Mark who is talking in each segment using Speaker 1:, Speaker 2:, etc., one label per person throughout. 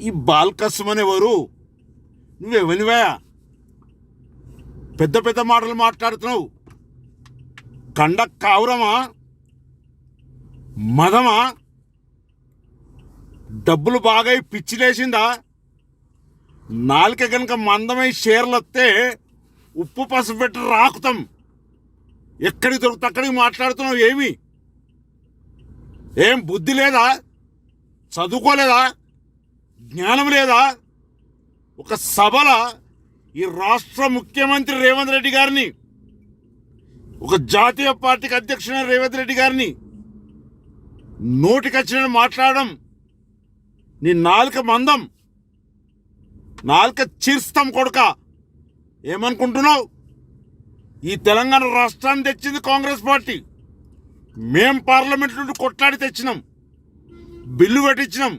Speaker 1: ఈ బాల్కస్మన్ అనేవారు నువ్వెవనివా పెద్ద పెద్ద మాటలు మాట్లాడుతున్నావు. కండ కావురమా? మదమా? డబ్బులు బాగా పిచ్చిలేసిందా నాలుక కనుక మందమై షేర్లు వస్తే ఉప్పు పసుపు పెట్టి రాకుతాం. ఎక్కడికి దొరుకుతా అక్కడికి మాట్లాడుతున్నావు ఏమి? ఏం బుద్ధి లేదా? చదువుకోలేదా? జ్ఞానం లేదా? ఒక సభల ఈ రాష్ట్ర ముఖ్యమంత్రి రేవంత్ రెడ్డి గారిని ఒక జాతీయ పార్టీకి అధ్యక్షుడైన రేవంత్ రెడ్డి గారిని నోటికొచ్చిన మాట్లాడడం నీ నాలుక మందం నాలుక చీర్స్తాం కొడుక ఏమనుకుంటున్నావు? ఈ తెలంగాణ రాష్ట్రాన్ని తెచ్చింది కాంగ్రెస్ పార్టీ. మేం పార్లమెంట్ నుండి కొట్లాడి తెచ్చినాం. బిల్లు పెట్టించినాం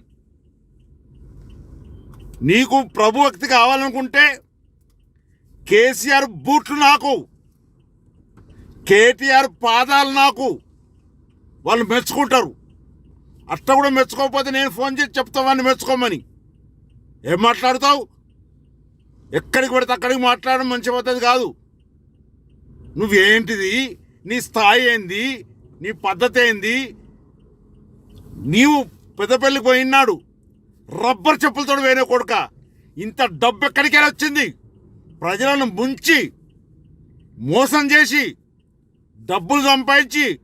Speaker 1: నీకు ప్రభు భక్తి కావాలనుకుంటే కేసీఆర్ బూట్లు నాకు కేటీఆర్ పాదాలు నాకు వాళ్ళు మెచ్చుకుంటారు. అట్ట కూడా మెచ్చుకోకపోతే నేను ఫోన్ చేసి చెప్తామని మెచ్చుకోమని. ఏం మాట్లాడుతావు? ఎక్కడికి పడితే అక్కడికి మాట్లాడడం మంచి పద్ధతి కాదు. నువ్వేంటిది? నీ స్థాయి ఏంది? నీ పద్ధతి ఏంది? నీవు పెద్దపల్లికి పోయినాడు. రబ్బర్ చెప్పులతో వేరే కొడుక. ఇంత డబ్బు ఎక్కడికైనా వచ్చింది. ప్రజలను ముంచి మోసం చేసి డబ్బులు సంపాదించి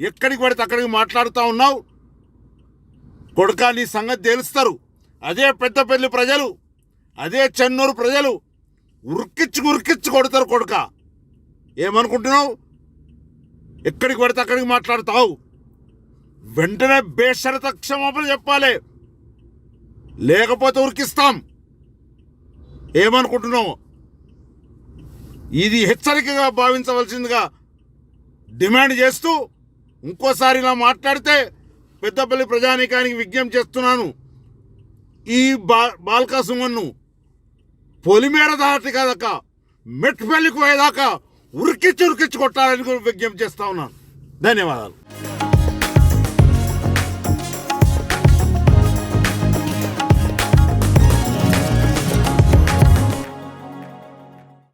Speaker 1: ఎక్కడికి పడితే అక్కడికి మాట్లాడుతూ ఉన్నావు. కొడుక నీ సంగతి తెలుస్తారు. అదే పెద్దపల్లి ప్రజలు అదే చెన్నూరు ప్రజలు ఉరికిచ్చి ఉరికిచ్చి కొడతారు కొడుక. ఏమనుకుంటున్నావు? ఎక్కడికి పడితే అక్కడికి మాట్లాడతావు. వెంటనే బేషరత క్షమాపణ చెప్పాలి. లేకపోతే ఉరికిస్తాం. ఏమనుకుంటున్నావు? ఇది హెచ్చరికగా భావించవలసిందిగా డిమాండ్ చేస్తూ ఇంకోసారి ఇలా మాట్లాడితే పెద్దపల్లి ప్రజానీకానికి విజ్ఞప్తి చేస్తున్నాను. ఈ బా బాల్కా సుమన్ను పొలిమేర దాటి కదక మెట్పల్లికి పోయేదాకా ఉరికిచ్చి ఉరికిచ్చి కొట్టాలని కూడా విజ్ఞప్తి చేస్తా ఉన్నాను. ధన్యవాదాలు.